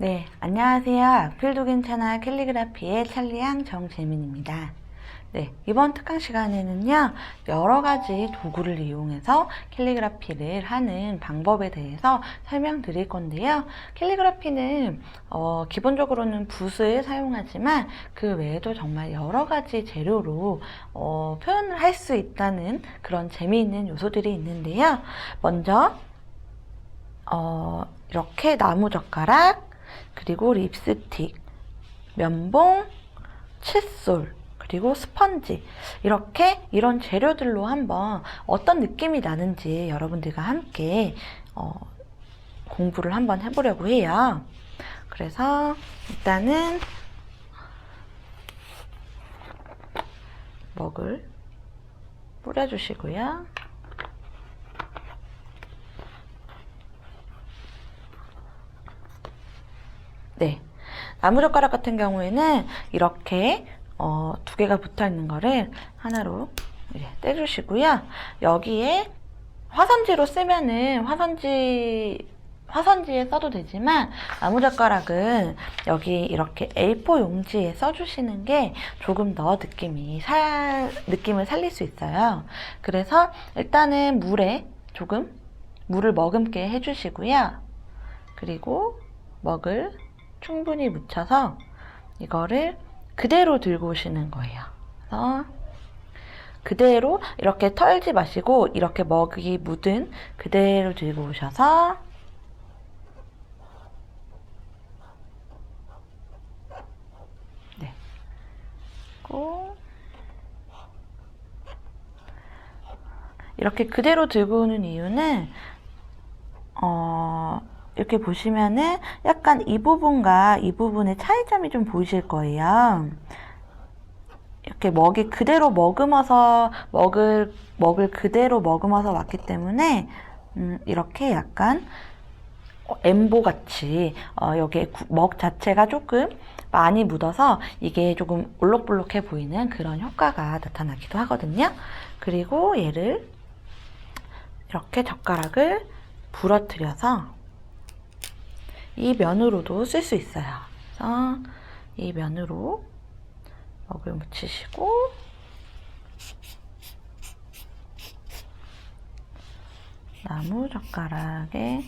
네, 안녕하세요. 악필독인 채널 캘리그라피의 찰리양 정재민입니다. 네, 이번 특강 시간에는요, 여러 가지 도구를 이용해서 캘리그라피를 하는 방법에 대해서 설명드릴 건데요. 캘리그라피는, 어, 기본적으로는 붓을 사용하지만 그 외에도 정말 여러 가지 재료로, 어, 표현을 할 수 있다는 그런 재미있는 요소들이 있는데요. 먼저, 어, 이렇게 나무젓가락, 그리고 립스틱, 면봉, 칫솔, 그리고 스펀지. 이렇게 이런 재료들로 한번 어떤 느낌이 나는지 여러분들과 함께 어, 공부를 한번 해보려고 해요. 그래서 일단은 먹을 뿌려주시고요. 네. 나무젓가락 같은 경우에는 이렇게 어, 두 개가 붙어 있는 거를 하나로 떼주시고요. 여기에 화선지로 쓰면은 화선지 화선지에 써도 되지만 나무젓가락은 여기 이렇게 A4 용지에 써주시는 게 조금 더 느낌이 살 느낌을 살릴 수 있어요. 그래서 일단은 물에 조금 물을 머금게 해주시고요. 그리고 먹을 충분히 묻혀서 이거를 그대로 들고 오시는 거예요. 그래서 그대로 이렇게 털지 마시고 이렇게 먹이 묻은 그대로 들고 오셔서 네. 그리고 이렇게 그대로 들고 오는 이유는 어, 이렇게 보시면은 약간 이 부분과 이 부분의 차이점이 좀 보이실 거예요. 이렇게 먹이 그대로 머금어서 먹을 먹을 그대로 머금어서 왔기 때문에 음, 이렇게 약간 엠보 같이 어, 여기에 구- 먹 자체가 조금 많이 묻어서 이게 조금 올록볼록해 보이는 그런 효과가 나타나기도 하거든요. 그리고 얘를 이렇게 젓가락을 부러뜨려서 이 면으로도 쓸 수 있어요. 그래서 이 면으로 먹을 묻히시고 나무 젓가락에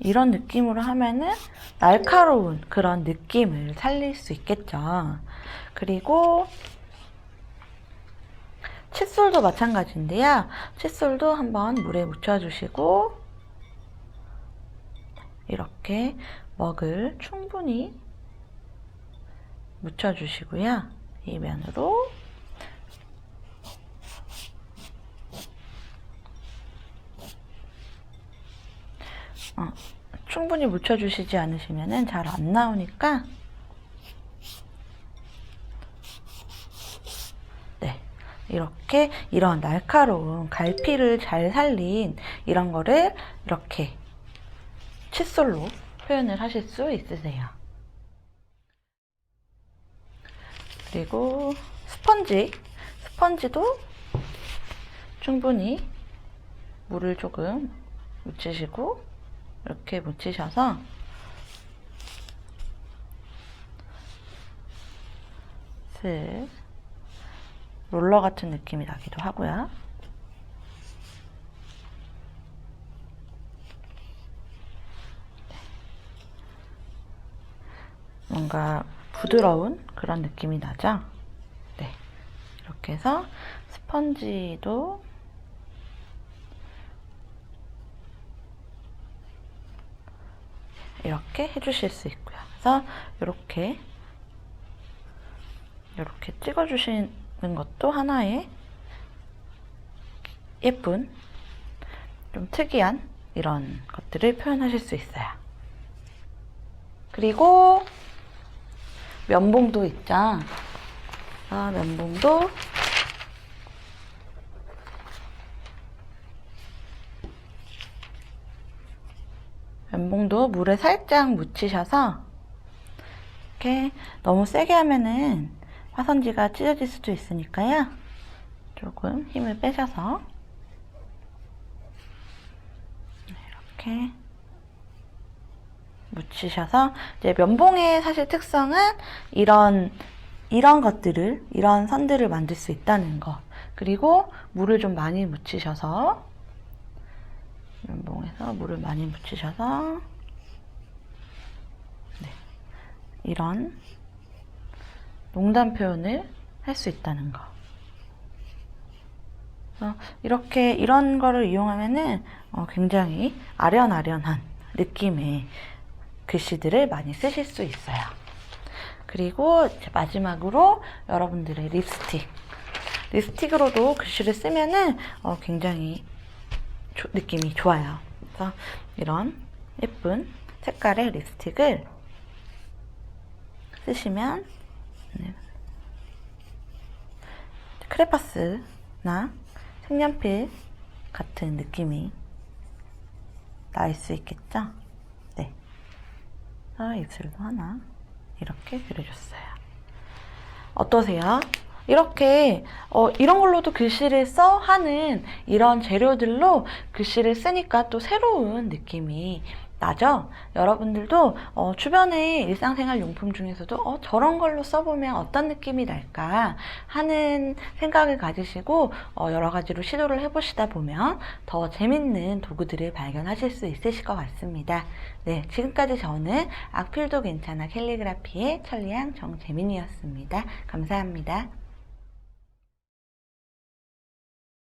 이런 느낌으로 하면은 날카로운 그런 느낌을 살릴 수 있겠죠. 그리고 칫솔도 마찬가지인데요. 칫솔도 한번 물에 묻혀주시고 이렇게 먹을 충분히 묻혀주시고요. 이 면으로 어, 충분히 묻혀주시지 않으시면 잘 안 나오니까 네 이렇게 이런 날카로운 갈피를 잘 살린 이런 거를 이렇게 칫솔로 표현을 하실 수 있으세요. 그리고 스펀지, 스펀지도 충분히 물을 조금 묻히시고 이렇게 묻히셔서 슥 롤러 같은 느낌이 나기도 하고요. 뭔가 부드러운 그런 느낌이 나죠? 네. 이렇게 해서 스펀지도 이렇게 해주실 수 있고요. 그래서 이렇게 이렇게 찍어주시는 것도 하나의 예쁜 좀 특이한 이런 것들을 표현하실 수 있어요. 그리고 면봉도 있죠. 아, 면봉도 면봉도 물에 살짝 묻히셔서 이렇게 너무 세게 하면은 화선지가 찢어질 수도 있으니까요. 조금 힘을 빼셔서 이렇게 묻히셔서 이제 면봉의 사실 특성은 이런 이런 것들을 이런 선들을 만들 수 있다는 거 그리고 물을 좀 많이 묻히셔서 면봉에서 물을 많이 묻히셔서 네, 이런 농담 표현을 할 수 있다는 거. 그래서 이렇게 이런 거를 이용하면은 어, 굉장히 아련아련한 느낌의 글씨들을 많이 쓰실 수 있어요. 그리고 마지막으로 여러분들의 립스틱. 립스틱으로도 글씨를 쓰면은 어, 굉장히 조- 느낌이 좋아요. 그래서 이런 예쁜 색깔의 립스틱을 쓰시면 네. 크레파스나 색연필 같은 느낌이 날 수 있겠죠? 네. 그래서 입술도 하나 이렇게 그려줬어요. 어떠세요? 이렇게 어, 이런 걸로도 글씨를 써 하는 이런 재료들로 글씨를 쓰니까 또 새로운 느낌이 나죠? 여러분들도 어, 주변의 일상생활 용품 중에서도 어, 저런 걸로 써보면 어떤 느낌이 날까 하는 생각을 가지시고 어, 여러 가지로 시도를 해보시다 보면 더 재밌는 도구들을 발견하실 수 있으실 것 같습니다. 네, 지금까지 저는 악필도 괜찮아 캘리그라피의 천리양 정재민이었습니다. 감사합니다.